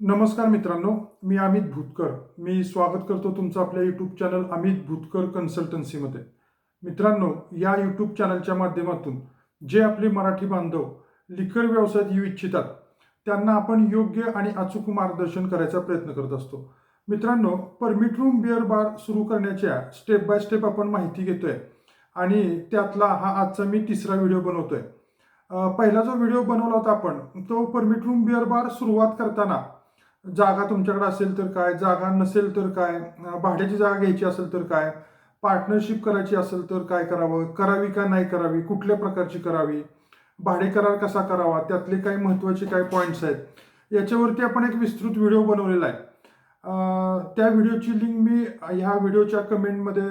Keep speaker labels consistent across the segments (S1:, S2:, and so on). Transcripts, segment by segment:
S1: नमस्कार मित्रांनो मी अमित भूतकर. मी स्वागत करतो तुमचं आपल्या यूट्यूब चॅनल अमित भूतकर कन्सल्टन्सीमध्ये मित्रांनो या यूट्यूब चॅनलच्या माध्यमातून जे आपले मराठी बांधव लिखर व्यवसायात येऊ इच्छितात त्यांना आपण योग्य आणि अचूक मार्गदर्शन करायचा प्रयत्न करत असतो. मित्रांनो परमिट रूम बिअर बार सुरू करण्याच्या स्टेप बाय स्टेप आपण माहिती घेतोय आणि त्यातला हा आजचा मी तिसरा व्हिडिओ बनवतोय. पहिला जो व्हिडिओ बनवला होता आपण तो परमिट रूम बिअर बार सुरुवात करताना जागा तुमच्याकडे असेल तर काय? जागा नसेल तर काय? भाड्याची जागा घ्यायची असेल तर काय? पार्टनरशिप करायची असेल तर काय करावं? करावी का नाही करावी? कुठल्या प्रकारची करावी? भाडे करार कसा करावा? त्यातले काही महत्त्वाचे काय पॉईंट्स आहेत? याच्यावरती आपण एक विस्तृत व्हिडिओ बनवलेला आहे. त्या व्हिडिओची लिंक मी ह्या व्हिडिओच्या कमेंटमध्ये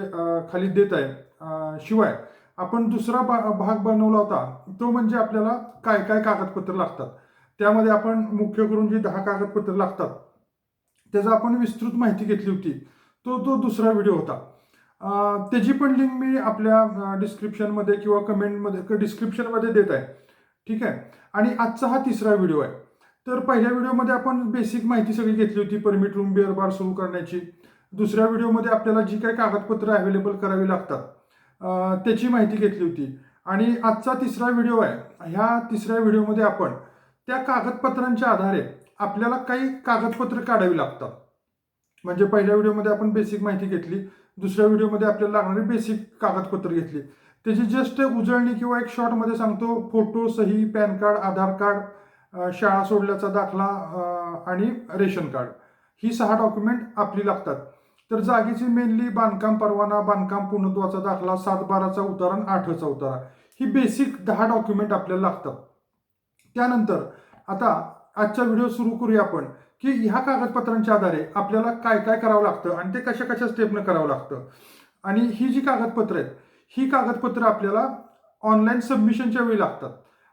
S1: खाली देत आहे. शिवाय आपण दुसरा भाग बनवला होता. तो म्हणजे आपल्याला काय काय कागदपत्र लागतात. त्यामध्ये आपण मुख्य करून जी दहा कागदपत्र लागतात त्याचा आपण विस्तृत माहिती घेतली होती. तो तो दुसरा व्हिडिओ होता. त्याची पण लिंक मी आपल्या डिस्क्रिप्शनमध्ये किंवा कमेंटमध्ये डिस्क्रिप्शनमध्ये देत आहे. ठीक आहे? आणि आजचा हा तिसरा व्हिडिओ आहे. तर पहिल्या व्हिडिओमध्ये आपण बेसिक माहिती सगळी घेतली होती परमिट रूम बिअर बार सुरू करण्याची. दुसऱ्या व्हिडिओमध्ये आपल्याला जी काही कागदपत्र अवेलेबल करावी लागतात त्याची माहिती घेतली होती. आणि आजचा तिसरा व्हिडिओ आहे. ह्या तिसऱ्या व्हिडिओमध्ये आपण त्या कागदपत्रांच्या आधारे आपल्याला काही कागदपत्र काढावी लागतात. म्हणजे पहिल्या व्हिडिओमध्ये आपण बेसिक माहिती घेतली दुसऱ्या व्हिडिओमध्ये आपल्याला लागणारी बेसिक कागदपत्र घेतली. त्याची जस्ट उजळणी किंवा एक शॉर्टमध्ये सांगतो फोटो सही पॅन कार्ड आधार कार्ड शाळा सोडल्याचा दाखला आणि रेशन कार्ड. ही सहा डॉक्युमेंट आपली लागतात. तर जागेची मेनली बांधकाम परवाना बांधकाम पूर्णत्वाचा दाखला सात बाराचा उतारा आणि आठचा उतारा. ही बेसिक दहा डॉक्युमेंट आपल्याला लागतात. त्यानंतर आता आजचा व्हिडिओ सुरू करूया आपण की ह्या कागदपत्रांच्या आधारे आपल्याला काय काय करावं लागतं आणि ते कशा कशा स्टेपनं करावं लागतं. आणि ही जी कागदपत्र आहेत ही कागदपत्र आपल्याला ऑनलाईन सबमिशनच्या वेळी लागतात.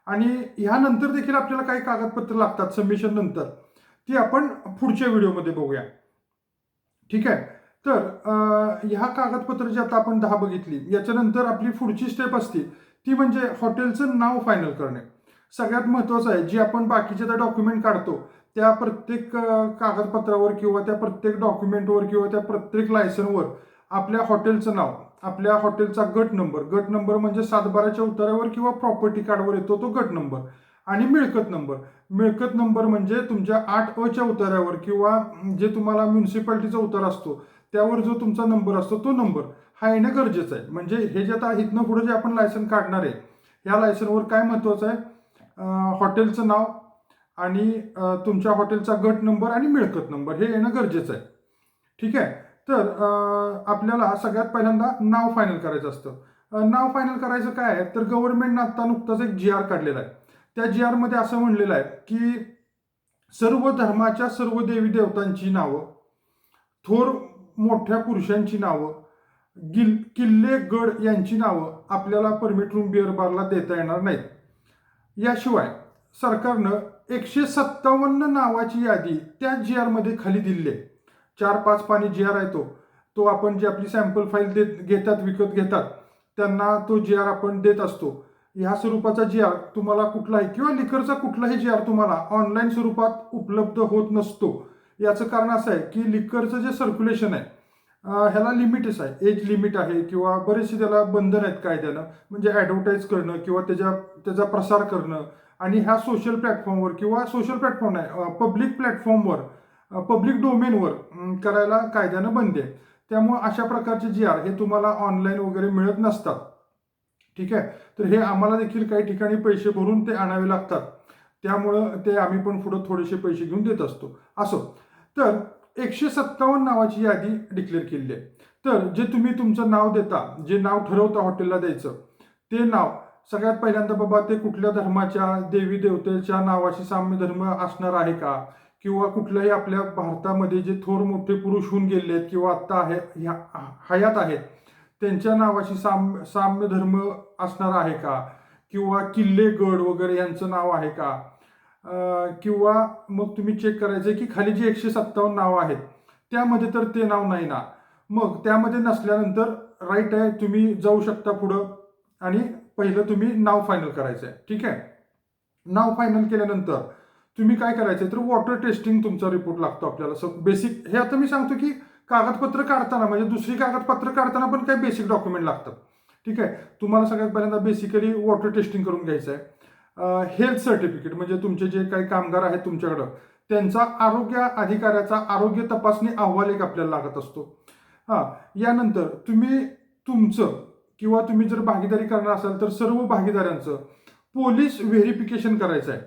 S1: आणि ह्यानंतर देखील आपल्याला काही कागदपत्र लागतात सबमिशन नंतर. ती आपण पुढच्या व्हिडिओमध्ये बघूया. ठीक आहे? तर ह्या कागदपत्र जी आता आपण दहा बघितली. याच्यानंतर आपली पुढची स्टेप असते ती म्हणजे हॉटेलचं नाव फायनल करणे. सगळ्यात महत्त्वाचं आहे जी आपण बाकीचे त्या डॉक्युमेंट काढतो त्या प्रत्येक कागदपत्रावर किंवा त्या प्रत्येक डॉक्युमेंटवर किंवा त्या प्रत्येक लायसनवर आपल्या हॉटेलचं नाव आपल्या हॉटेलचा गट नंबर गट नंबर म्हणजे सातबाराच्या उतारावर किंवा प्रॉपर्टी कार्डवर येतो तो गट नंबर आणि मिळकत नंबर मिळकत नंबर म्हणजे तुमच्या आठ अच्या उतारावर किंवा जे तुम्हाला म्युन्सिपॅलिटीचा उतार असतो त्यावर जो तुमचा नंबर असतो तो नंबर हा येणं गरजेचं आहे. म्हणजे हे जे आता इथनं पुढे जे आपण लायसन काढणार आहे ह्या लायसनवर काय महत्त्वाचं आहे? हॉटेलचं नाव आणि तुमच्या हॉटेलचा गट नंबर आणि मिळकत नंबर हे येणं गरजेचं आहे. ठीक आहे? तर आपल्याला सगळ्यात पहिल्यांदा नाव फायनल करायचं असतं. नाव फायनल करायचं काय आहे? तर गव्हर्नमेंटनं आत्ता नुकताच एक जी आर काढलेला आहे. त्या जी आरमध्ये असं म्हणलेलं आहे की सर्व धर्माच्या सर्व देवी देवतांची नावं थोर मोठ्या पुरुषांची नावं गिल किल्ले गड यांची नावं आपल्याला परमिट रूम बिअर बारला देता येणार नाहीत. याशिवाय सरकारनं एकशे सत्तावन्न नावाची यादी त्या जी आरमध्ये खाली दिली आहे चार पाच पाणी जी आर आहे तो. तो आपण जी आपली सॅम्पल फाईल देत घेतात विकत घेतात त्यांना तो जी आर आपण देत असतो. ह्या स्वरूपाचा जी आर तुम्हाला कुठलाही किंवा लिकरचा कुठलाही जी आर तुम्हाला ऑनलाईन स्वरूपात उपलब्ध होत नसतो. याचं कारण असं आहे की लिकरचं जे सर्क्युलेशन आहे ह्याला लिमिटच आहे. एज लिमिट आहे किंवा बरेचसे त्याला बंधन आहेत कायद्यानं म्हणजे ॲडव्हर्टाईज करणं किंवा त्याच्या त्याचा प्रसार करणं. आणि ह्या सोशल प्लॅटफॉर्मवर किंवा सोशल प्लॅटफॉर्म नाही पब्लिक प्लॅटफॉर्मवर पब्लिक डोमेनवर करायला कायद्यानं बंदी आहे. त्यामुळं अशा प्रकारचे जी आर हे तुम्हाला ऑनलाईन वगैरे मिळत नसतात. ठीक आहे? तर हे आम्हाला देखील काही ठिकाणी पैसे भरून ते आणावे लागतात. त्यामुळं ते आम्ही पण पुढं थोडेसे पैसे घेऊन देत असतो. असो. तर एकशे सत्तावन्न नावाची यादी डिक्लेअर केली आहे. तर जे तुम्ही तुमचं नाव देता जे नाव ठरवता हॉटेलला द्यायचं ते नाव सगळ्यात पहिल्यांदा बाबा ते कुठल्या धर्माच्या देवी देवतेच्या नावाशी साम्य धर्म असणार आहे का? किंवा कुठल्याही आपल्या भारतामध्ये जे थोर मोठे पुरुष होऊन गेले आहेत किंवा आत्ता आहे ह्या हयात आहेत त्यांच्या नावाशी साम साम्य धर्म असणार आहे का? किंवा किल्ले गड वगैरे यांचं नाव आहे का? किंवा मग तुम्ही चेक करायचं की खाली जी एकशे सत्तावन्न नावं आहेत त्यामध्ये तर ते नाव नाही ना. मग त्यामध्ये नसल्यानंतर राईट आहे तुम्ही जाऊ शकता पुढं. आणि पहिलं तुम्ही नाव फायनल करायचं आहे ठीक आहे? नाव फायनल केल्यानंतर तुम्ही काय करायचं तर वॉटर टेस्टिंग तुमचा रिपोर्ट लागतो आपल्याला. बेसिक हे आता मी सांगतो की कागदपत्र काढताना म्हणजे दुसरी कागदपत्र काढताना पण काही बेसिक डॉक्युमेंट लागतात ठीक आहे? तुम्हाला सगळ्यात पहिल्यांदा बेसिकली वॉटर टेस्टिंग करून घ्यायचं आहे हेल्थ सर्टिफिकेट म्हणजे तुमचे जे काही कामगार आहेत तुमच्याकडं त्यांचा आरोग्य अधिकाऱ्याचा आरोग्य तपासणी अहवाल एक आपल्याला लागत असतो. हां यानंतर तुम्ही तुमचं किंवा तुम्ही जर भागीदारी करणार असाल तर सर्व भागीदारांचं पोलीस व्हेरिफिकेशन करायचं आहे.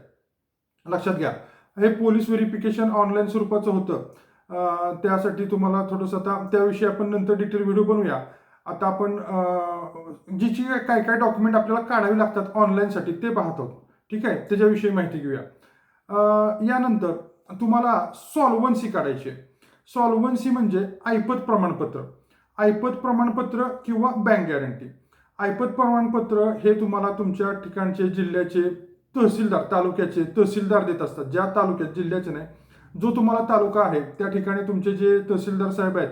S1: लक्षात घ्या हे पोलीस व्हेरिफिकेशन ऑनलाईन स्वरूपाचं होतं. त्यासाठी तुम्हाला थोडंसं आता त्याविषयी आपण नंतर डिटेल व्हिडिओ बनवूया. आता आपण जिची काय काय डॉक्युमेंट आपल्याला काढावी लागतात ऑनलाईनसाठी ते पाहत. आहोत ठीक आहे? त्याच्याविषयी माहिती घेऊया. यानंतर तुम्हाला सॉल्वन्सी काढायची आहे. सॉल्वन्सी म्हणजे ऐपत प्रमाणपत्र. ऐपत प्रमाणपत्र किंवा बँक गॅरंटी ऐपत प्रमाणपत्र हे तुम्हाला तुमच्या ठिकाणचे जिल्ह्याचे तहसीलदार तालुक्याचे तहसीलदार देत असतात. ज्या तालुक्यात जिल्ह्याचे नाही. जो तुम्हाला तालुका आहे त्या ठिकाणी तुमचे जे तहसीलदार साहेब आहेत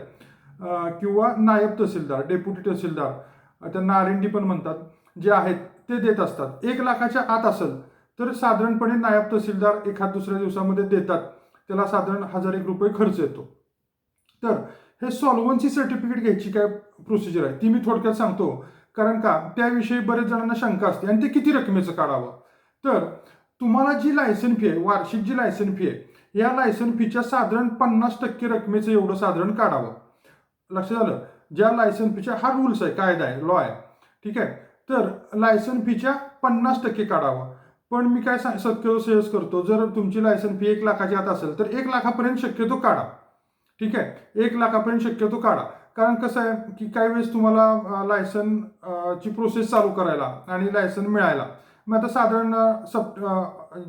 S1: किंवा नायब तहसीलदार डेप्युटी तहसीलदार त्यांना आर एन डी पण म्हणतात जे आहेत ते देत असतात. एक लाखाच्या आत असेल तर साधारणपणे नायब तहसीलदार एखाद दुसऱ्या दिवसामध्ये देतात. त्याला साधारण हजार एक रुपये खर्च येतो. तर हे सॉल्वन्सी सर्टिफिकेट घ्यायची काय प्रोसिजर आहे? ती मी थोडक्यात सांगतो. कारण का? त्याविषयी बरेच जणांना शंका असते. आणि ते किती रकमेचं काढावं? तर तुम्हाला जी लायसन फी आहे वार्षिक जी लायसन फी आहे या लायसन फीच्या साधारण पन्नास टक्के रकमेचं एवढं साधारण काढावं. लक्षात आलं? ज्या लायसन फीच्या हा रूल्स आहे कायदा आहे लॉ आहे. ठीक आहे? तर लायसन फीच्या पन्नास टक्के काढावं. पण मी काय सांग शक्यतो सजेस्ट करतो जर तुमची लायसन फी एक लाखाच्या आत असेल तर एक लाखापर्यंत शक्यतो काढा. ठीक आहे? एक लाखापर्यंत शक्यतो काढा. कारण कसं आहे की काही वेळेस तुम्हाला लायसन ची प्रोसेस चालू करायला आणि लायसन मिळायला. मग आता साधारण सप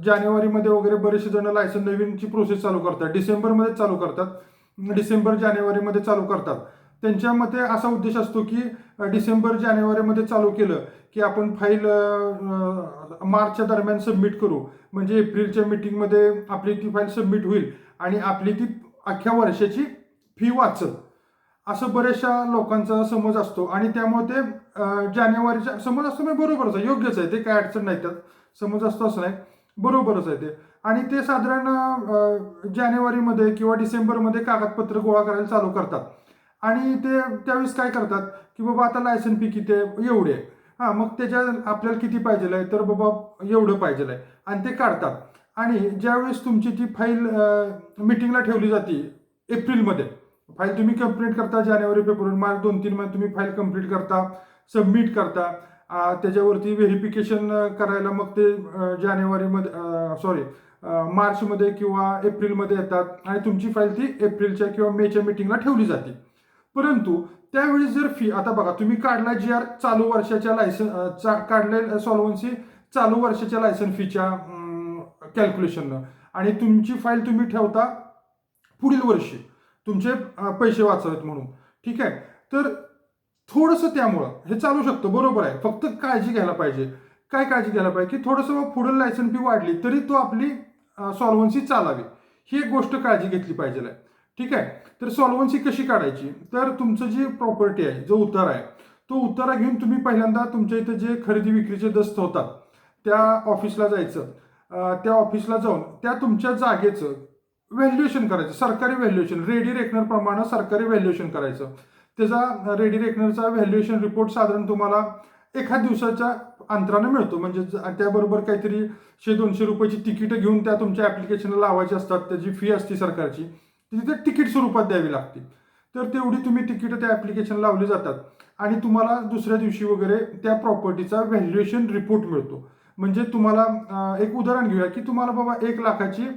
S1: जानेवारीमध्ये वगैरे बरेचसे जण लायसन नवीनची प्रोसेस चालू करतात. डिसेंबरमध्ये चालू करतात. म्हणजे डिसेंबर जानेवारीमध्ये चालू करतात. त्यांच्या मते असा उद्देश असतो की डिसेंबर जानेवारीमध्ये चालू केलं की आपण फाईल मार्चच्या दरम्यान सबमिट करू. म्हणजे एप्रिलच्या मिटिंगमध्ये आपली ती फाईल सबमिट होईल आणि आपली ती अख्ख्या वर्षाची फी वाचल. असं बऱ्याचशा लोकांचा समज असतो आणि त्यामुळे ते जानेवारीच्या समज असतो म्हणजे बरोबरच आहे. योग्यच आहे. ते काय अडचण नाही त्यात. समज असतो असं नाही. बरोबरच आहे ते. आणि ते साधारण जानेवारीमध्ये किंवा डिसेंबरमध्ये कागदपत्र गोळा करायला चालू करतात. आणि ते त्यावेळेस काय करतात की बाबा आता लायसन फी किती आहे? एवढे आहे. हां मग त्याच्या आपल्याला किती पाहिजे आहे? तर बाबा एवढं पाहिजे आहे. आणि ते काढतात. आणि ज्यावेळेस तुमची ती फाईल मिटिंगला ठेवली जाते एप्रिलमध्ये. फाईल तुम्ही कंप्लीट करता जानेवारी फेब्रुवारी मार्च दोन तीन महिने तुम्ही फाईल कंप्लीट करता सबमिट करता. त्याच्यावरती व्हेरिफिकेशन करायला मग ते जानेवारीमध्ये सॉरी मार्चमध्ये किंवा एप्रिलमध्ये येतात आणि तुमची फाईल ती एप्रिलच्या किंवा मेच्या मिटिंगला ठेवली जाते. परंतु त्यावेळी जर फी आता बघा तुम्ही काढला जी आर चालू वर्षाच्या लायसन काढले सॉल्वन्सी चालू वर्षाच्या लायसन फीच्या कॅल्क्युलेशननं आणि तुमची फाईल तुम्ही ठेवता पुढील वर्षी. तुमचे पैसे वाचवत म्हणून. ठीक आहे? तर थोडंसं त्यामुळं हे चालू शकतं. बरोबर आहे. फक्त काळजी घ्यायला पाहिजे. काय काळजी घ्यायला पाहिजे? की थोडंसं पुढील लायसन फी वाढली तरी तो आपली सॉल्वन्सी चालावी. ही एक गोष्ट काळजी घेतली पाहिजे. आहे. ठीक आहे? तर सॉल्वन्सी कशी काढायची? तर तुमचं जी प्रॉपर्टी आहे जो उतारा आहे तो उतारा घेऊन तुम्ही पहिल्यांदा तुमच्या इथं जे खरेदी विक्रीचे दस्त होतात त्या ऑफिसला जायचं. त्या ऑफिसला जाऊन त्या तुमच्या जागेचं व्हॅल्युएशन करायचं. सरकारी व्हॅल्युएशन रेडी रेकनरप्रमाणे सरकारी व्हॅल्युएशन करायचं. त्याचा रेडी रेकनरचा व्हॅल्युएशन रिपोर्ट साधारण तुम्हाला एखाद दिवसाच्या अंतरानं मिळतो. म्हणजे ज- त्याबरोबर काहीतरी शे दोनशे रुपयाची तिकीटं घेऊन त्या तुमच्या ॲप्लिकेशनला लावायची असतात. त्याची फी असते सरकारची. ती तिथे तिकीट स्वरूपात द्यावी लागते. तर तेवढी तुम्ही तिकीटं त्या ॲप्लिकेशन लावली जातात. आणि तुम्हाला दुसऱ्या दिवशी वगैरे त्या प्रॉपर्टीचा व्हॅल्युएशन रिपोर्ट मिळतो. म्हणजे तुम्हाला एक उदाहरण घेऊया की तुम्हाला बाबा एक लाखाची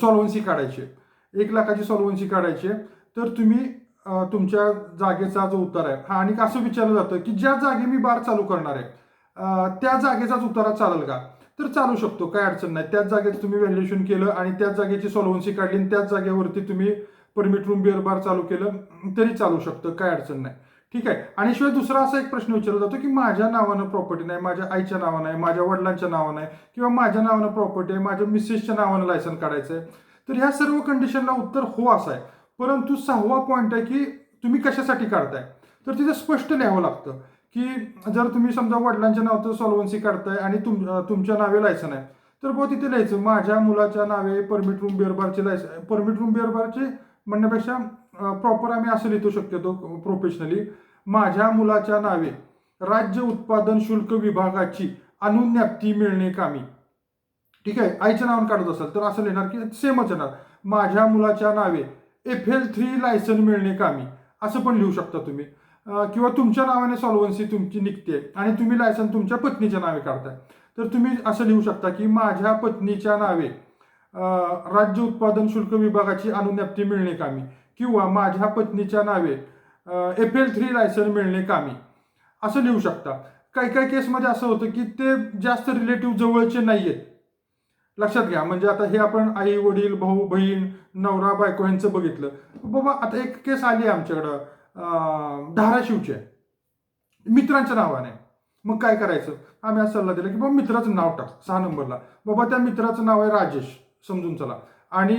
S1: सॉल्वन्सी काढायची आहे. एक लाखाची सॉल्वन्सी काढायची आहे, तर तुम्ही तुमच्या जागेचा जो उतार आहे हा आणि असं विचारलं जातं की ज्या जागे मी बार चालू करणार आहे त्या जागेचाच उतारा चालेल का? तर चालू शकतो काय अडचण नाही. त्याच जागेचं तुम्ही व्हॅल्युएशन केलं आणि त्याच जागेची सॉल्वन्सी काढली आणि त्याच जागेवरती तुम्ही परमिट रूम बिअर बार चालू केलं तरी चालू शकतं काय अडचण नाही. ठीक आहे? आणि शिवाय दुसरा असा एक प्रश्न विचारला जातो की माझ्या नावानं प्रॉपर्टी नाही माझ्या आईच्या नावानं आहे माझ्या वडिलांच्या नावानं आहे किंवा माझ्या नावानं प्रॉपर्टी आहे माझ्या मिसेसच्या नावानं लायसन काढायचं आहे तर ह्या सर्व कंडिशनला उत्तर हो असं आहे. परंतु सहावा पॉईंट आहे की तुम्ही कशासाठी काढताय? तर तिथे स्पष्ट लिहावं लागतं की जर तुम्ही समजा वडिलांच्या नावाचं सॉल्वन्सी काढताय आणि तुम तुमच्या नावे लायसन आहे तर बुवा तिथे लिहायचं माझ्या मुलाच्या नावे परमिट रूम बिअरबारचे लायसन परमिट रूम बिअरबारचे म्हणण्यापेक्षा प्रॉपर आम्ही असं लिहितो शक्यतो प्रोफेशनली माझ्या मुलाच्या नावे राज्य उत्पादन शुल्क विभागाची अनुज्ञाप्ती मिळणे कामी. ठीक आहे? आईच्या नावाने काढत असाल तर असं लिहिणार की सेमच येणार. माझ्या मुलाच्या नावे एफ एल थ्री लायसन मिळणे कामी. असं पण लिहू शकता तुम्ही. किंवा तुमच्या नावाने सॉल्वन्सी तुमची निघते आणि तुम्ही लायसन तुमच्या पत्नीच्या नावे काढताय. तर तुम्ही असं लिहू शकता की माझ्या पत्नीच्या नावे राज्य उत्पादन शुल्क विभागाची अनुज्ञप्ती मिळणे कामी. किंवा माझ्या पत्नीच्या नावे एफ एल थ्री लायसन मिळणे कामी. असं लिहू शकता. काही काही केसमध्ये असं होतं की ते जास्त रिलेटिव्ह जवळचे नाही आहेत लक्षात घ्या. म्हणजे आता हे आपण आई वडील भाऊ बहीण नवरा बायको यांचं बघितलं. बाबा आता एक केस आली आहे आमच्याकडं. धाराशिवचे धाराशिवची आहे. मित्रांच्या नावाने. मग काय करायचं? आम्ही असं सल्ला दिला की बाबा मित्राचं नाव टाक. सहा नंबरला. बाबा त्या मित्राचं नाव आहे राजेश. समजून चला. आणि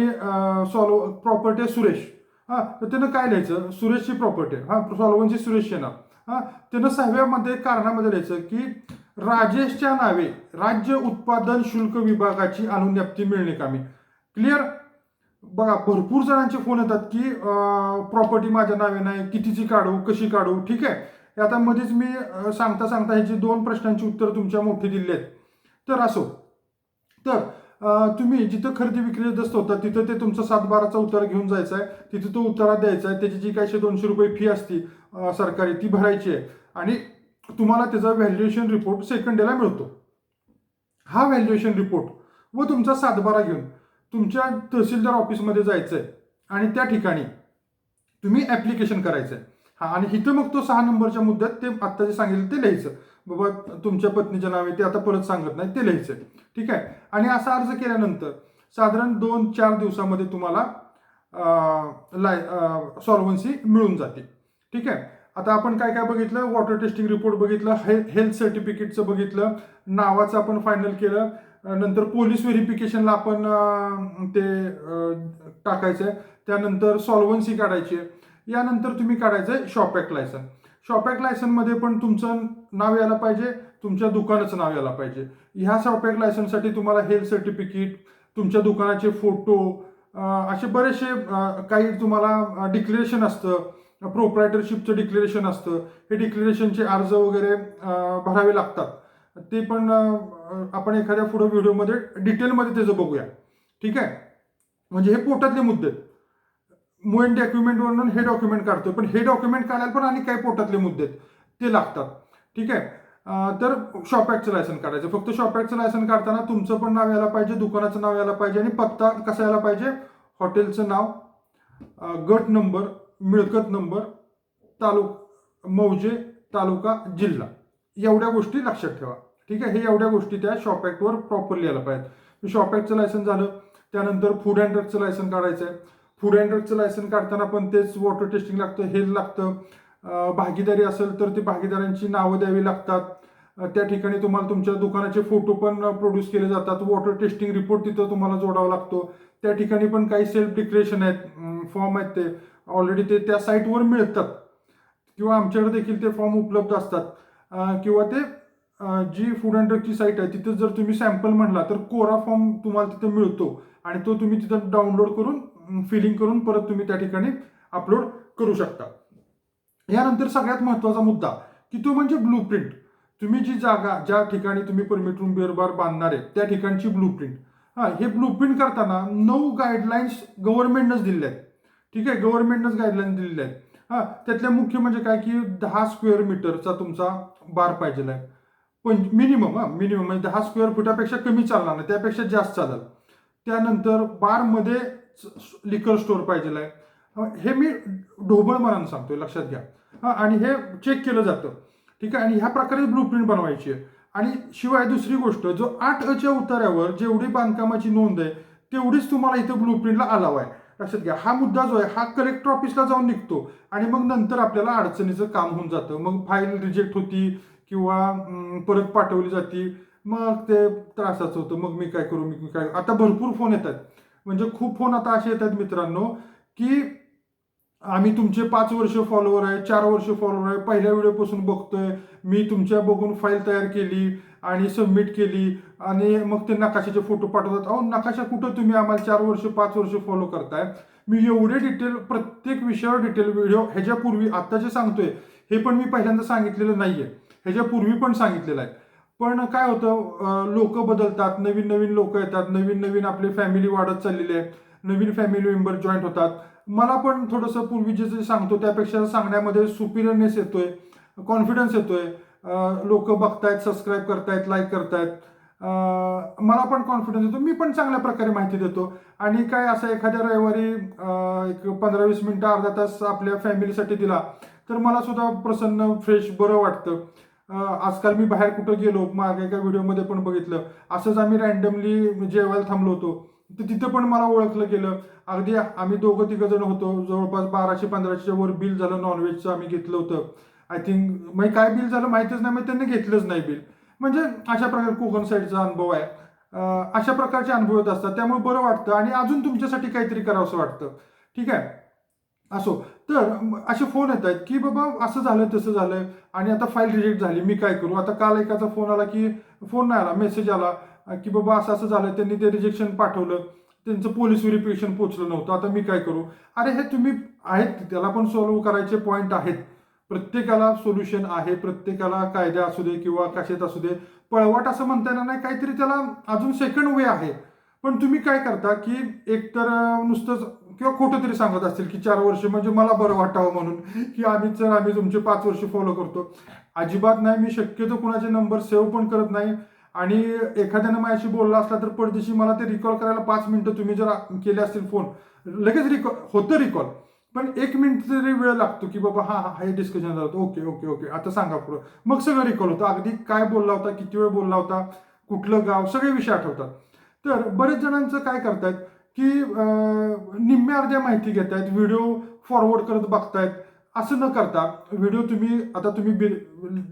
S1: सॉलो प्रॉपर्टी आहे सुरेश. हां तर त्यानं काय लिहायचं? सुरेशची प्रॉपर्टी हां सॉलोवनची सुरेश येणार हां त्यानं सहाव्यामध्ये कारणामध्ये लिहायचं की राजेशच्या नावे राज्य उत्पादन शुल्क विभागाची अनुज्ञप्ती मिळणे कामी. क्लिअर बघा भरपूर जणांचे फोन येतात की प्रॉपर्टी माझ्या नावे नाही कितीची काढू कशी काढू? ठीक आहे? आता मध्येच मी सांगता सांगता ह्याची दोन प्रश्नांची उत्तर तुमच्या मोठी दिली आहेत. तर असो. तर तुम्ही जिथं खरेदी विक्री दस्त होता तिथं ते तुमचा सात बाराचा उतारा घेऊन जायचा आहे. तिथं तो उतारा द्यायचा आहे. त्याची जी काहीशे दोनशे रुपये फी असती सरकारी ती भरायची आहे. आणि तुम्हाला त्याचा व्हॅल्युएशन रिपोर्ट सेकंड डेला मिळतो. हा व्हॅल्युएशन रिपोर्ट व तुमचा सातबारा घेऊन तुमच्या तहसीलदार ऑफिसमध्ये जायचं आहे आणि त्या ठिकाणी तुम्ही ॲप्लिकेशन करायचं आहे हा आणि इथं मग तो सहा नंबरच्या मुद्द्यात ते आत्ता जे सांगितलं ते लिहायचं. बाबा तुमच्या पत्नीच्या नावे ते आता परत सांगत नाही ते लिहायचं आहे ठीक आहे? आणि असा अर्ज केल्यानंतर साधारण दोन चार दिवसामध्ये तुम्हाला लाय सॉल्वन्सी मिळून जाते. ठीक आहे? आता आपण काय काय बघितलं? वॉटर टेस्टिंग रिपोर्ट बघितलं हे हेल्थ सर्टिफिकेटचं बघितलं नावाचं आपण फायनल केलं नंतर पोलीस व्हेरिफिकेशनला आपण ते टाकायचं आहे त्यानंतर सॉल्वन्सी काढायची आहे. यानंतर तुम्ही काढायचं आहे shop act license shop act लायसनमध्ये पण तुमचं नाव यायला पाहिजे तुमच्या दुकानाचं नाव यायला पाहिजे. ह्या शॉप ॲक्ट लायसनसाठी तुम्हाला हेल्थ सर्टिफिकेट तुमच्या दुकानाचे फोटो असे बरेचसे काही तुम्हाला डिक्लेरेशन असतं. प्रोप्रायटरशिपचं डिक्लेरेशन असतं. हे डिक्लेरेशनचे अर्ज वगैरे भरावे लागतात. ते पण आपण एखाद्या पुढं व्हिडिओमध्ये डिटेलमध्ये त्याचं बघूया. ठीक आहे? म्हणजे हे पोटातले मुद्दे आहेत. डॉक्युमेंटवरून हे डॉक्युमेंट काढतोय. पण हे डॉक्युमेंट काढायला पण आणि काही पोटातले मुद्दे आहेत. ते लागतात. ठीक आहे? तर शॉप ॲक्टचं लायसन काढायचं. फक्त शॉप ॲक्टचं लायसन काढताना तुमचं पण नाव यायला पाहिजे दुकानाचं नाव यायला पाहिजे आणि पत्ता कसा यायला पाहिजे? हॉटेलचं नाव गट नंबर मिळकत नंबर तालुक मौजे तालुका जिल्हा. एवढ्या गोष्टी लक्षात ठेवा. ठीक आहे? हे एवढ्या गोष्टी त्या शॉप ॲक्टवर प्रॉपरली आल्या पाहिजेत. शॉप ॲक्टचं लायसन झालं. त्यानंतर फूड अँड ड्रगचं लायसन काढायचं आहे फूड अँड ड्रगचं लायसन काढताना पण तेच वॉटर टेस्टिंग लागतं हे लागतं. भागीदारी असेल तर ते भागीदारांची नावं द्यावी लागतात. त्या ठिकाणी तुम्हाला तुमच्या दुकानाचे फोटो पण प्रोड्यूस केले जातात. वॉटर टेस्टिंग रिपोर्ट तिथं तुम्हाला जोडावा लागतो. त्या ठिकाणी पण काही सेल्फ डिक्रेशन आहेत. फॉर्म आहेत ते. ऑलरेडी ते त्या साईटवर मिळतात किंवा आमच्याकडे देखील ते फॉर्म उपलब्ध असतात. किंवा ते जी फूड अँड ड्रगची साईट आहे तिथं जर तुम्ही सॅम्पल म्हणला तर कोरा फॉर्म तुम्हाला तिथं मिळतो. आणि तो तुम्ही तिथं डाउनलोड करून फिलिंग करून परत तुम्ही त्या ठिकाणी अपलोड करू शकता. यानंतर सगळ्यात महत्त्वाचा मुद्दा की तो म्हणजे ब्लूप्रिंट तुम्ही जी जागा ज्या ठिकाणी तुम्ही परमिट रूम बिअरबार बांधणार आहे त्या ठिकाणची ब्लूप्रिंट हां हे ब्लूप्रिंट करताना नऊ गाईडलाईन्स गव्हर्नमेंटनंच दिलेल्या आहेत. ठीक आहे गव्हर्नमेंटनंच गाईडलाईन दिलेली आहेत. हां त्यातल्या मुख्य म्हणजे काय की दहा स्क्वेअर मीटरचा तुमचा बार पाहिजे आहे. पण मिनिमम हां मिनिमम म्हणजे दहा स्क्वेअर फुटापेक्षा कमी चालणार नाही त्यापेक्षा जास्त चालेल. त्यानंतर बारमध्ये लिकर स्टोअर पाहिजे आहे. हे मी ढोबळ मनानं सांगतोय लक्षात घ्या. हां आणि हे चेक केलं जातं. ठीक आहे आणि ह्या प्रकारे ब्लूप्रिंट बनवायची आहे. आणि शिवाय दुसरी गोष्ट जो आठ अच्या उतार्यावर जेवढी बांधकामाची नोंद आहे तेवढीच तुम्हाला इथं ब्लूप्रिंटला अलाव आहे. लक्षात घ्या. हा मुद्दा जो आहे हा कलेक्टर ऑफिसला जाऊन निघतो आणि मग नंतर आपल्याला अडचणीचं काम होऊन जातं. मग फाईल रिजेक्ट होती किंवा परत पाठवली जाती. मग ते त्रासाचं होतं. मग मी काय करू? मी काय? आता भरपूर फोन येतात. म्हणजे खूप फोन आता असे येतात मित्रांनो की आम्ही तुमचे पाच वर्ष फॉलोवर आहे चार वर्ष फॉलोवर आहे. पहिल्या व्हिडिओपासून बघतोय. मी तुमच्या बघून फाईल तयार केली. आणि सबमिट केली. आणि मग ते नकाशाचे फोटो पाठवतात. अहो नकाशा कुठं तुम्ही आम्हाला चार वर्ष पाच वर्ष फॉलो करताय? मी एवढे डिटेल प्रत्येक विषयावर डिटेल व्हिडिओ ह्याच्यापूर्वी आता जे सांगतोय. हे पण मी पहिल्यांदा सांगितलेलं नाहीये. ह्याच्यापूर्वी पण सांगितलेलं आहे. पण काय होतं लोक बदलतात. नवीन नवीन लोक येतात. नवीन नवीन आपली फॅमिली वाढत चाललेली आहे. नवीन फॅमिली मेंबर जॉईंट होतात. मला पण थोडंसं पूर्वी जे सांगतो त्यापेक्षा सांगण्यामध्ये सुपिरियरनेस येतोय. कॉन्फिडन्स येतोय. लोक बघतायत सबस्क्राईब करतायत लाईक करतायत. मला पण कॉन्फिडन्स येतो. मी पण चांगल्या प्रकारे माहिती देतो. आणि काय असं एखाद्या रविवारी एक पंधरा वीस मिनटं अर्धा तास आपल्या फॅमिलीसाठी दिला तर मला सुद्धा प्रसन्न फ्रेश बरं वाटतं. आजकाल मी बाहेर कुठं गेलो मागे एका व्हिडिओमध्ये पण बघितलं. असंच आम्ही रँडमली जेवायला थांबलो होतो. तर तिथं पण मला ओळखलं गेलं. अगदी आम्ही दोघं तिघं जण होतो. जवळपास बाराशे पंधराशेच्या वर बिल झालं नॉनव्हेजचं आम्ही घेतलं होतं. आय थिंक म्हणजे काय बिल झालं माहितीच नाही मग त्यांनी घेतलंच नाही बिल म्हणजे अशा प्रकारे कोकण साईडचा अनुभव आहे. अशा प्रकारचे अनुभव येत असतात त्यामुळे बरं वाटतं आणि अजून तुमच्यासाठी काहीतरी करावं असं वाटतं. ठीक आहे? असो. तर असे फोन येत आहेत की बाबा असं झालं तसं झालं आणि आता फाईल रिजेक्ट झाली मी काय करू? आता काल एकाचा फोन आला की फोन नाही आला मेसेज आला की बाबा असं असं झालं त्यांनी ते रिजेक्शन पाठवलं. त्यांचं पोलीस व्हेरिफिकेशन पोचलं नव्हतं आता मी काय करू? अरे हे तुम्ही आहेत त्याला पण सॉल्व्ह करायचे पॉईंट आहेत. प्रत्येकाला सोल्युशन आहे प्रत्येकाला कायदा असू दे किंवा कशात असू दे. पळवाट असं म्हणता येणार नाही काहीतरी त्याला अजून सेकंड वे आहे. पण तुम्ही काय करता की एकतर नुसतंच किंवा खोटं तरी सांगत असतील की चार वर्ष म्हणजे मला बरं वाटावं म्हणून की आम्ही सर आम्ही तुमचे पाच वर्ष फॉलो करतो. अजिबात नाही मी शक्यतो कुणाचे नंबर सेव्ह पण करत नाही. आणि एखाद्यानं माझ्याशी बोलला असला तर परदेशी मला ते रिकॉल करायला पाच मिनिटं तुम्ही जर केले असतील फोन लगेच रिकॉल होतं रिकॉल पण एक मिनिट तरी वेळ लागतो की बाबा हा हा हे डिस्कशन झालं ओके ओके ओके आता सांगा पुढं. मग सगळं रिकॉल होतं. अगदी काय बोलला होता किती वेळ बोलला होता कुठलं गाव सगळे विषय आठवतात. तर बरेच जणांचं काय करतायत की निम्म्या अर्ध्या माहिती घेत आहेत व्हिडिओ फॉरवर्ड करत बघतायत. असं न करता व्हिडिओ तुम्ही आता तुम्ही बिल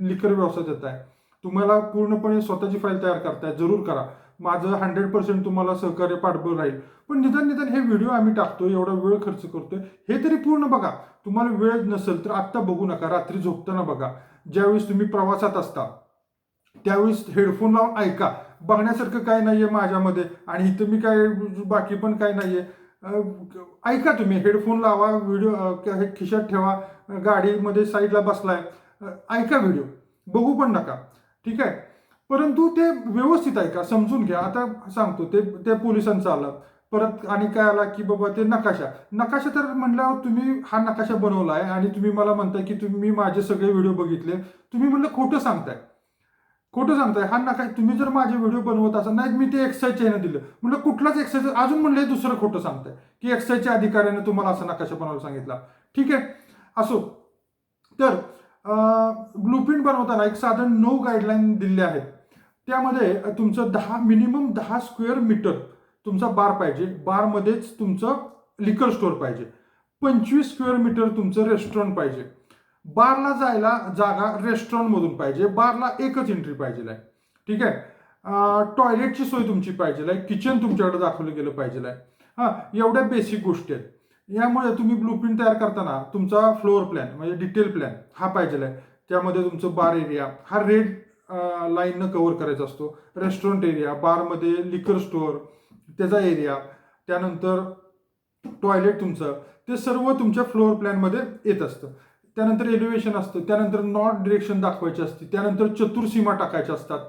S1: लिकर व्यवसाय देताय. तुम्हाला पूर्णपणे स्वतःची फाईल तयार करताय. जरूर करा. माझं हंड्रेड पर्सेंट तुम्हाला सहकार्य पाठबळ राहील. पण निदान निदान हे व्हिडिओ आम्ही टाकतो एवढा वेळ खर्च करतोय. हे तरी पूर्ण बघा. तुम्हाला वेळ नसेल तर आत्ता बघू नका रात्री झोपताना बघा. ज्यावेळेस तुम्ही प्रवासात असता त्यावेळेस हेडफोन लावून ऐका. बघण्यासारखं काय नाहीये माझ्यामध्ये आणि इथं मी काय बाकी पण काय नाहीये. आहे ऐका तुम्ही हेडफोन लावा व्हिडिओ हे खिशात ठेवा गाडीमध्ये साईडला बसलाय. ऐका व्हिडिओ बघू पण नका. ठीक आहे? परंतु ते व्यवस्थित आहे का? समजून घ्या. आता सांगतो ते ते पोलिसांचं आलं. परत आणि काय आला की बाबा ते नकाशा. नकाशा तर म्हणल्यावर तुम्ही हा नकाशा बनवला आहे आणि तुम्ही मला म्हणताय की तुम्ही माझे सगळे व्हिडिओ बघितले. तुम्ही म्हणलं खोटं सांगताय. खोटं सांगताय. हा नका तुम्ही जर माझे व्हिडिओ बनवत असाल नाही मी ते एक्साईजच्या ह्यानं दिलं. म्हणलं कुठलाच एक्साईज अजून म्हणलं दुसरं खोटं सांगताय. की एक्साईजच्या अधिकाऱ्याने तुम्हाला असा नकाशा बनवायला सांगितला. ठीक आहे? असो. तर ब्लूप्रिंट बनवताना एक साधारण नऊ गाईडलाईन दिलेल्या आहेत. त्यामध्ये तुमचं दहा मिनिमम दहा स्क्वेअर मीटर तुमचा बार पाहिजे. बारमध्येच तुमचं लिकर स्टोअर पाहिजे. पंचवीस स्क्वेअर मीटर तुमचं रेस्टॉरंट पाहिजे. बारला जायला जागा रेस्टॉरंटमधून पाहिजे. बारला एकच एंट्री पाहिजे आहे. ठीक आहे? टॉयलेटची सोय तुमची पाहिजे आहे. किचन तुमच्याकडे दाखवलं गेलं पाहिजे आहे. हां एवढ्या बेसिक गोष्टी आहेत. यामुळे तुम्ही ब्लूप्रिंट तयार करताना तुमचा फ्लोअर प्लॅन म्हणजे डिटेल प्लॅन हा पाहिजे आहे. त्यामध्ये तुमचं बार एरिया हा रेड लाईननं कव्हर करायचा असतो. रेस्टॉरंट एरिया बारमध्ये लिकर स्टोअर त्याचा एरिया त्यानंतर टॉयलेट तुमचं ते सर्व तुमच्या फ्लोअर प्लॅनमध्ये येत असतं. त्यानंतर एलिव्हेशन असतं त्यानंतर नॉर्थ डिरेक्शन दाखवायची असते त्यानंतर चतुर्सीमा टाकायच्या असतात.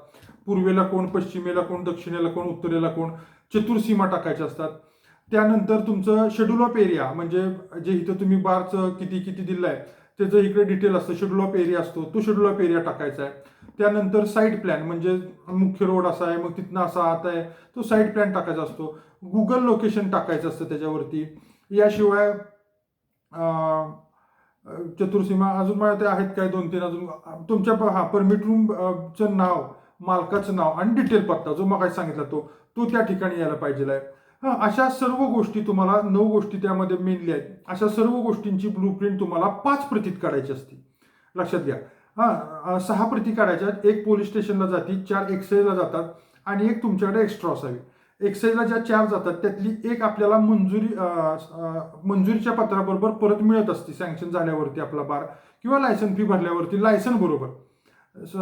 S1: पूर्वेला कोण पश्चिमेला कोण दक्षिणेला कोण उत्तरेला कोण चतुर्सीमा टाकायच्या असतात. त्यानंतर तुमचं शेड्यूल ऑफ एरिया म्हणजे जे इथं तुम्ही बारचं किती किती दिलं आहे त्याचं इकडे डिटेल असतं. शेड्यूल ऑफ एरिया असतो तो शेड्यूल ऑफ एरिया टाकायचा आहे. त्यानंतर साईड प्लॅन म्हणजे मुख्य रोड असा आहे मग तिथनं असा आत आहे तो साईड प्लॅन टाकायचा असतो. गुगल लोकेशन टाकायचं असतं त्याच्यावरती. याशिवाय चतुर्सीमा अजून मला ते आहेत काय दोन तीन अजून तुमच्या हा परमिट रूमचं नाव मालकाचं नाव आणि डिटेल पत्ता जो मग सांगितला तो तो त्या ठिकाणी यायला पाहिजे आहे. हा अशा सर्व गोष्टी तुम्हाला नऊ गोष्टी त्यामध्ये मेनली आहेत. अशा सर्व गोष्टींची ब्लूप्रिंट तुम्हाला पाच प्रतीत काढायची असते. लक्षात घ्या. हां सहा प्रती काढायच्या एक पोलीस स्टेशनला जाती चार एक्साईजला जातात आणि एक तुमच्याकडे एक्स्ट्रा असावी. एक्साईजला ज्या चार जातात त्यातली एक आपल्याला मंजुरी मंजुरीच्या पत्राबरोबर परत मिळत असते. सँक्शन झाल्यावरती आपला बार किंवा लायसन फी भरल्यावरती. लायसन बरोबर. स-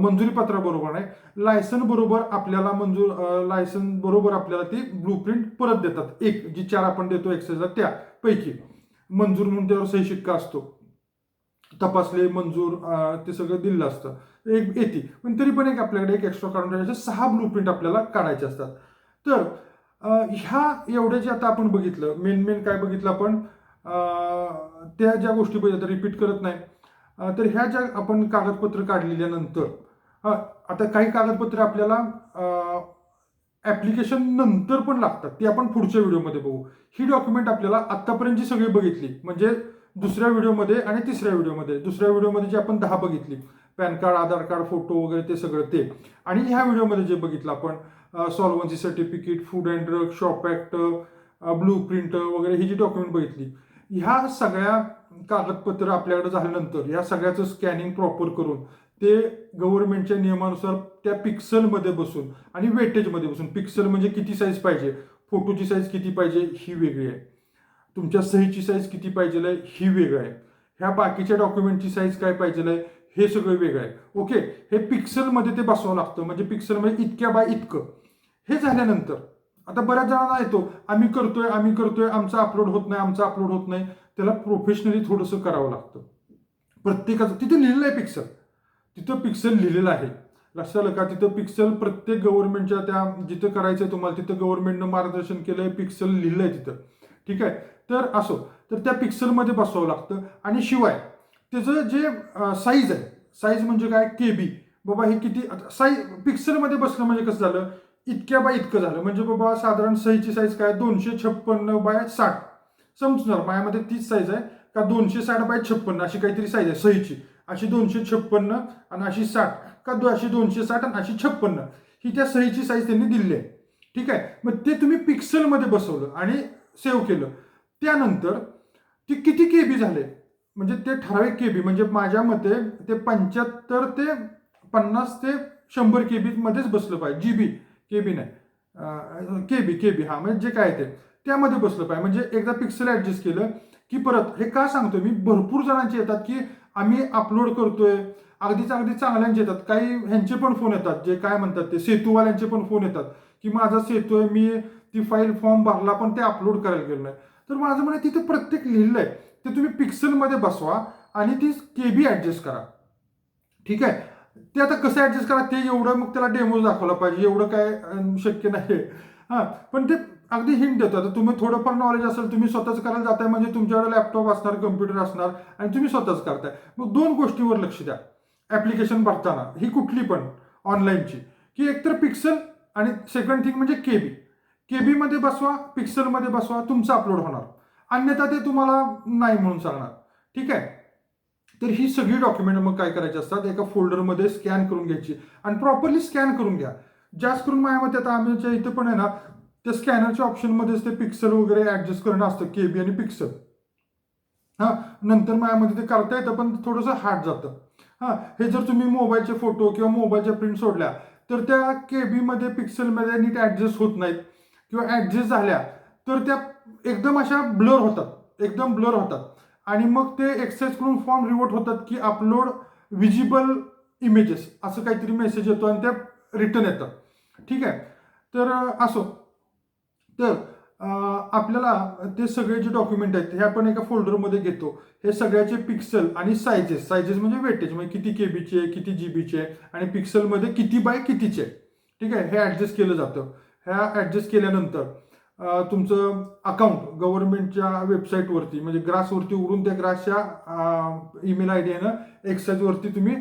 S1: मंजुरी पत्राबरोबर नाही. लायसन बरोबर आपल्याला मंजूर लायसन बरोबर आपल्याला ती ब्लू प्रिंट परत देतात. एक जी चार आपण देतो एक्सरसाइजला त्यापैकी मंजूर म्हणून त्यावर सही शिक्का असतो. तपासले मंजूर ते सगळं दिलेलं असतं. एक येते. पण तरी पण एक आपल्याकडे एक एक्स्ट्रा काढून ठेवायचे सहा ब्लूप्रिंट आपल्याला काढायचे असतात. तर ह्या एवढे जे आता आपण बघितलं मेन मेन काय बघितलं आपण? त्या ज्या गोष्टी बघितल्या रिपीट करत नाही. तर ह्या ज्या आपण कागदपत्र काढलेल्यानंतर आता काही कागदपत्रे आपल्याला ॲप्लिकेशन नंतर पण लागतात. ती आपण पुढच्या व्हिडिओमध्ये बघू. ही डॉक्युमेंट आपल्याला आत्तापर्यंत जी सगळी बघितली. म्हणजे दुसऱ्या व्हिडिओमध्ये आणि तिसऱ्या व्हिडिओमध्ये. दुसऱ्या व्हिडिओमध्ये जे आपण दहा बघितली PAN card Aadhaar card photo वगैरे ते सगळं ते. आणि ह्या व्हिडिओमध्ये जे बघितलं आपण solvency certificate food and drug shop act blueprint वगैरे ही जी डॉक्युमेंट बघितली ह्या सगळ्या कागदपत्र आपल्याकडे झाल्यानंतर या सगळ्याचं स्कॅनिंग प्रॉपर करून ते गव्हर्नमेंटच्या नियमानुसार त्या पिक्सलमध्ये बसून आणि वेटेजमध्ये बसून पिक्सल म्हणजे किती साईज पाहिजे फोटोची साईज किती पाहिजे ही वेगळी आहे. तुमच्या सहीची साईज किती पाहिजे आहे ही वेगळं आहे. ह्या बाकीच्या डॉक्युमेंटची साईज काय पाहिजे आहे हे सगळं वेगळं आहे. ओके हे पिक्सलमध्ये ते बसवावं लागतं. म्हणजे पिक्सलमध्ये म्हणजे इतक्या बाय इतकं. हे झाल्यानंतर आता बऱ्याच जणांना येतो आम्ही करतोय आम्ही करतोय आमचा अपलोड होत नाही आमचा अपलोड होत नाही. त्याला प्रोफेशनली थोडंसं करावं लागतं. प्रत्येकाचं तिथे लिहिलेलं आहे पिक्सल तिथं पिक्सल लिहिलेलं आहे. लक्षात आलं का? तिथं पिक्सल प्रत्येक गव्हर्नमेंटच्या त्या जिथं करायचं आहे तुम्हाला तिथं गव्हर्नमेंटनं मार्गदर्शन केलं आहे पिक्सल लिहिलंय तिथं. ठीक आहे? तर असो तर त्या पिक्सलमध्ये बसवावं लागतं. आणि शिवाय त्याचं जे साईज आहे साईज म्हणजे काय? के बी बाबा हे किती साईज पिक्सलमध्ये बसलं म्हणजे कसं झालं? इतक्या बाय इतकं झालं. म्हणजे बाबा साधारण सहीची साईज काय? दोनशे छप्पन्न बाय साठ. समजणार? मायामध्ये तीच साईज आहे. का दोनशे साठ बाय छप्पन्न? अशी काहीतरी साईज आहे सहीची. अशी दोनशे छप्पन्न आणि अशी साठ. का दो अशी दोनशे साठ आणि अशी छप्पन्न? ही त्या सहीची साईज त्यांनी दिली आहे. ठीक आहे? मग ते तुम्ही पिक्सलमध्ये बसवलं. आणि सेव्ह केलं. त्यानंतर ते किती के बी झाले? म्हणजे ते ठराविक के बी म्हणजे माझ्या मते ते पंच्याहत्तर ते पन्नास ते शंभर के बीमध्येच बसलं पाहिजे. जी बी के बी नाही. के बी के बी हा म्हणजे जे काय ते. त्यामध्ये बसलं पाहिजे. म्हणजे एकदा पिक्सल ॲडजस्ट केलं की परत हे का सांगतोय मी? भरपूर जणांचे येतात की आम्ही अपलोड करतोय. अगदीच अगदी चांगल्यांचे येतात. काही ह्यांचे पण फोन येतात. जे काय म्हणतात ते सेतूवाल्यांचे पण फोन येतात. की माझा सेतू आहे मी ती फाईल फॉर्म भरला पण ते अपलोड करायला गेलो नाही. तर माझं म्हणणं तिथं प्रत्येक लिहिलं आहे ते तुम्ही पिक्सलमध्ये बसवा आणि ती के बी ॲडजस्ट करा. ठीक आहे? ते आता कसं ॲडजस्ट करा ते एवढं मग त्याला डेमो दाखवला पाहिजे एवढं काय शक्य नाही. हां पण ते अगदी हिंट देतं. आता तुम्ही थोडंफार नॉलेज असेल तुम्ही स्वतःच करायला जाताय म्हणजे तुमच्याकडे लॅपटॉप असणार कम्प्युटर असणार आणि तुम्ही स्वतःच करताय. मग दोन गोष्टीवर लक्ष द्या. ॲप्लिकेशन भरताना ही कुठली पण ऑनलाईनची की एकतर पिक्सल आणि सेकंड थिंग म्हणजे के बी केबी मध्ये बसवा पिक्सलमध्ये बसवा तुमचं अपलोड होणार. अन्यथा ते तुम्हाला नाही म्हणून सांगणार. ठीक आहे? तर ही सगळी डॉक्युमेंट मग काय करायची असतात? एका फोल्डरमध्ये स्कॅन करून घ्यायची. आणि प्रॉपरली स्कॅन करून घ्या. जास्त करून माझ्या मते आता आम्हीच्या इथं पण आहे ना त्या स्कॅनरच्या ऑप्शनमध्येच ते पिक्सल वगैरे ऍडजस्ट करणं असतं के बी आणि पिक्सल हां? नंतर माझ्यामध्ये ते करता येतं पण थोडंसं हार्ड जातं. हां? हे जर तुम्ही मोबाईलचे फोटो किंवा मोबाईलच्या प्रिंट सोडल्या तर त्या के बीमध्ये पिक्सलमध्ये नीट ॲडजस्ट होत नाहीत. किंवा ॲडजस्ट झाल्या तर त्या एकदम अशा ब्लर होतात. एकदम ब्लर होतात. आणि मग ते एक्सरसाइज करून फॉर्म रिवोट होतात की अपलोड विजिबल इमेजेस असं काहीतरी मेसेज येतो आणि त्या रिटर्न येतात. ठीक आहे? तर असो. तर आपल्याला ते सगळे जे डॉक्युमेंट आहेत हे आपण एका फोल्डरमध्ये घेतो. हे सगळ्याचे पिक्सल आणि सायजेस सायजेस म्हणजे वेटेज म्हणजे किती के बीचे किती जी बीचे आणि पिक्सलमध्ये किती बाय कितीचे. आहे ठीक आहे? हे ॲडजस्ट केलं जातं. ह्या ॲडजस्ट केल्यानंतर तुमचं अकाउंट गव्हर्नमेंटच्या वेबसाईटवरती म्हणजे ग्रासवरती उघडून त्या ग्रासच्या ईमेल आय डी एक्साईजवरती तुम्ही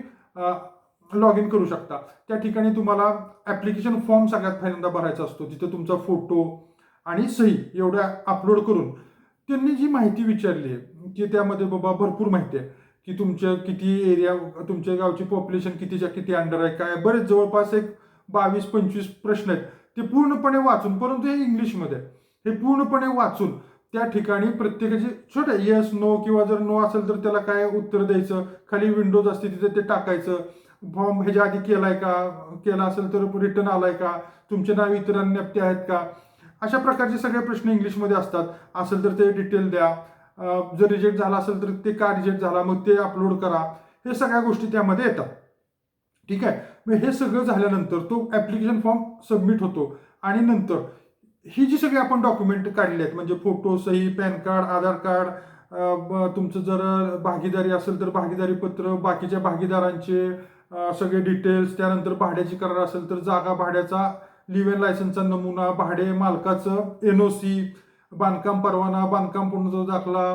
S1: लॉग इन करू शकता. त्या ठिकाणी तुम्हाला ॲप्लिकेशन फॉर्म सगळ्यात पहिल्यांदा भरायचा असतो तिथे तुमचा फोटो आणि सही एवढ्या अपलोड करून त्यांनी जी माहिती विचारली आहे की त्यामध्ये बाबा भरपूर माहिती आहे की तुमच्या किती एरिया तुमच्या गावची पॉप्युलेशन कितीच्या किती अंडर आहे काय? बरेच जवळपास एक बावीस पंचवीस प्रश्न आहेत. ते पूर्णपणे वाचून परंतु हे इंग्लिशमध्ये हे पूर्णपणे वाचून त्या ठिकाणी प्रत्येकाचे छोटे येस नो किंवा जर नो असेल तर त्याला काय उत्तर द्यायचं? खाली विंडोज असते तिथे ते टाकायचं. फॉर्म ह्याच्या आधी केलाय का? केला असेल तर रिटर्न आलाय का? तुमचे नाव इतर नेपते आहेत का? अशा प्रकारचे सगळे प्रश्न इंग्लिशमध्ये असतात. असेल तर ते डिटेल द्या. जर रिजेक्ट झाला असेल तर ते का रिजेक्ट झाला? मग ते अपलोड करा. हे सगळ्या गोष्टी त्यामध्ये येतात. ठीक आहे? मग हे सगळं झाल्यानंतर तो ॲप्लिकेशन फॉर्म सबमिट होतो. आणि नंतर ही जी सगळी आपण डॉक्युमेंट काढली आहेत म्हणजे फोटो सही पॅन कार्ड आधार कार्ड तुमचं जर भागीदारी असेल तर भागीदारी पत्र बाकीच्या भागीदारांचे सगळे डिटेल्स त्यानंतर भाड्याची करार असेल तर जागा भाड्याचा लिव्ह लायसनचा नमुना भाडे मालकाचं एन ओ सी बांधकाम परवाना बांधकाम पूर्ण दाखला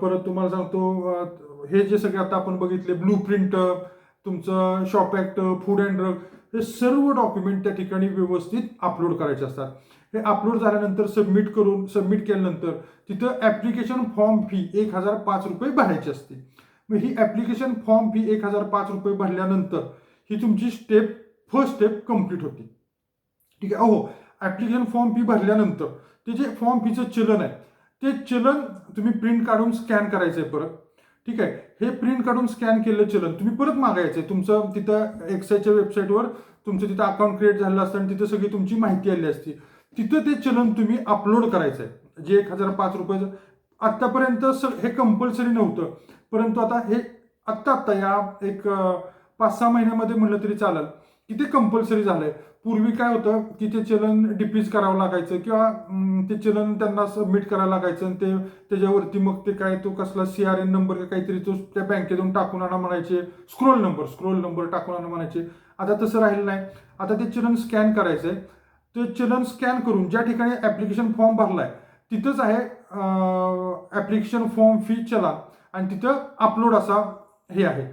S1: परत तुम्हाला सांगतो हे जे सगळे आता आपण बघितले ब्लू प्रिंट तुमचं shop act food and drug हे सर्व डॉक्युमेंट त्या ठिकाणी व्यवस्थित अपलोड करायचे असतात. हे अपलोड झाल्यानंतर सबमिट करून सबमिट केल्यानंतर तिथं ॲप्लिकेशन फॉर्म फी एक हजार पाच रुपये भरायची असते. मग ही ॲप्लिकेशन फॉर्म फी एक हजार पाच रुपये भरल्यानंतर ही तुमची स्टेप फर्स्ट स्टेप कंप्लीट होती. ठीक आहे? हो ॲप्लिकेशन फॉर्म फी भरल्यानंतर ते जे फॉर्म फीचं चलन आहे ते चलन तुम्ही प्रिंट काढून स्कॅन करायचं आहे परत. ठीक आहे? हे प्रिंट काढून स्कॅन केलेलं चलन. तुम्ही परत मागायचं. आहे तुमचं तिथं एक्सायच्या वेबसाईटवर तुमचं तिथं अकाउंट क्रिएट झालेलं असतं आणि तिथं सगळी तुमची माहिती आली असती. तिथं ते चलन तुम्ही अपलोड करायचं आहे जे एक हजार पाच रुपयाचं आत्तापर्यंत स हे कंपल्सरी नव्हतं. परंतु आता हे आत्ता आत्ता या एक पाच सहा महिन्यामध्ये म्हणलं तरी चालेल. की ते कंपल्सरी झालंय. पूर्वी काय होतं की ते चलन डिपीज करावं लागायचं किंवा ते चलन त्यांना सबमिट करायला लागायचं आणि ते त्याच्यावरती मग ते काय तो कसला सी आर एन नंबर का काहीतरी तो त्या बँकेतून टाकून आणा म्हणायचे. स्क्रोल नंबर स्क्रोल नंबर टाकून आणा म्हणायचे. आता तसं राहिलं नाही. आता ते चलन स्कॅन करायचंय. ते चलन स्कॅन करून ज्या ठिकाणी ॲप्लिकेशन फॉर्म भरलाय तिथंच आहे ॲप्लिकेशन फॉर्म फी चला आणि तिथं अपलोड असा हे आहे.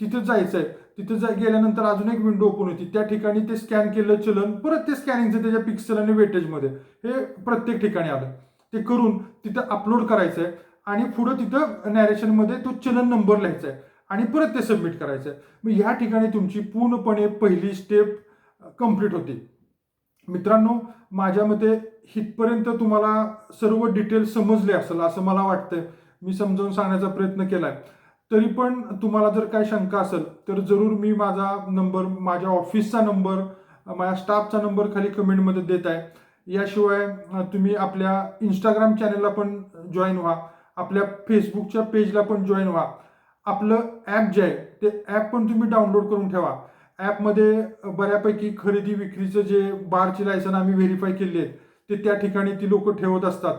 S1: तिथं जायचं आहे तिथं जा गेल्यानंतर अजून एक विंडो ओपन होती. त्या ठिकाणी ते स्कॅन केलं चलन परत ते स्कॅनिंगचं त्याच्या पिक्सल आणि वेटेजमध्ये हे प्रत्येक ठिकाणी आलं. ते करून तिथं अपलोड करायचं आहे आणि पुढं तिथं नॅरेशनमध्ये तो चलन नंबर लिहायचा आहे आणि परत ते सबमिट करायचं आहे मग ह्या ठिकाणी तुमची पूर्णपणे पहिली स्टेप कंप्लीट होती. मित्रांनो माझ्या मते इथपर्यंत तुम्हाला सर्व डिटेल समजले असेल असं मला वाटतं मी समजावून सांगण्याचा प्रयत्न केला आहे तरी पण तुम्हाला जर काही शंका असेल तर जरूर मी माझा नंबर माझ्या ऑफिसचा नंबर माझ्या स्टाफचा नंबर खाली कमेंटमध्ये देत आहे. याशिवाय तुम्ही आपल्या इंस्टाग्राम चॅनलला पण जॉईन व्हा. आपल्या फेसबुकच्या पेजला पण जॉईन व्हा. आपलं ॲप जे आहे ते ॲप पण तुम्ही डाउनलोड करून ठेवा. ॲपमध्ये बऱ्यापैकी खरेदी विक्रीचं जे बारची लायसन आम्ही व्हेरीफाय केले आहेत ते त्या ठिकाणी ती लोक ठेवत असतात.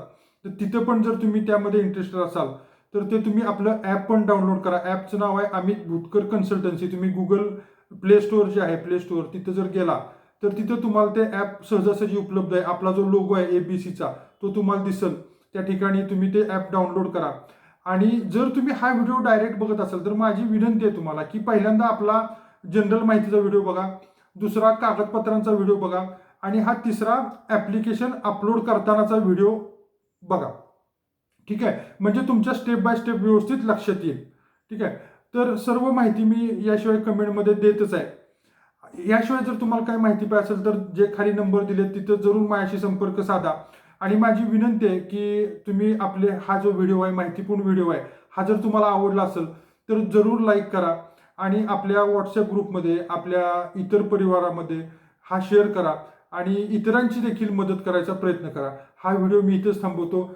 S1: तर तिथं पण जर तुम्ही त्यामध्ये इंटरेस्टेड असाल तर ते तुम्ही आपलं ॲप पण डाउनलोड करा. ॲपचं नाव आहे अमित भूतकर कन्सल्टन्सी तुम्ही गुगल प्ले स्टोअर जे आहे प्ले स्टोअर तिथं जर गेला तर तिथं तुम्हाला ते ॲप सहजासहजी उपलब्ध आहे. आपला जो लोगो आहे ए बी सीचा तो तुम्हाला दिसेल. त्या ठिकाणी तुम्ही ते ॲप डाउनलोड करा. आणि जर तुम्ही हा व्हिडिओ डायरेक्ट बघत असाल तर माझी विनंती आहे तुम्हाला की पहिल्यांदा आपला जनरल माहितीचा व्हिडिओ बघा. दुसरा कागदपत्रांचा व्हिडिओ बघा. आणि हा तिसरा ॲप्लिकेशन अपलोड करतानाचा व्हिडिओ बघा. ठीक आहे? म्हणजे तुमच्या स्टेप बाय स्टेप व्यवस्थित लक्षात येईल. ठीक आहे? तर सर्व माहिती मी याशिवाय कमेंटमध्ये देतच आहे. याशिवाय जर तुम्हाला काही माहिती पाहिजे असेल तर जे खाली नंबर दिले तिथं जरूर माझ्याशी संपर्क साधा. आणि माझी विनंती आहे की तुम्ही आपले हा जो व्हिडिओ आहे माहितीपूर्ण व्हिडिओ आहे हा जर तुम्हाला आवडला असेल तर जरूर लाईक करा. आणि आपल्या व्हॉट्सअप ग्रुपमध्ये आपल्या इतर परिवारामध्ये हा शेअर करा. आणि इतरांची देखील मदत करायचा प्रयत्न करा. हा व्हिडिओ मी इथंच थांबवतो.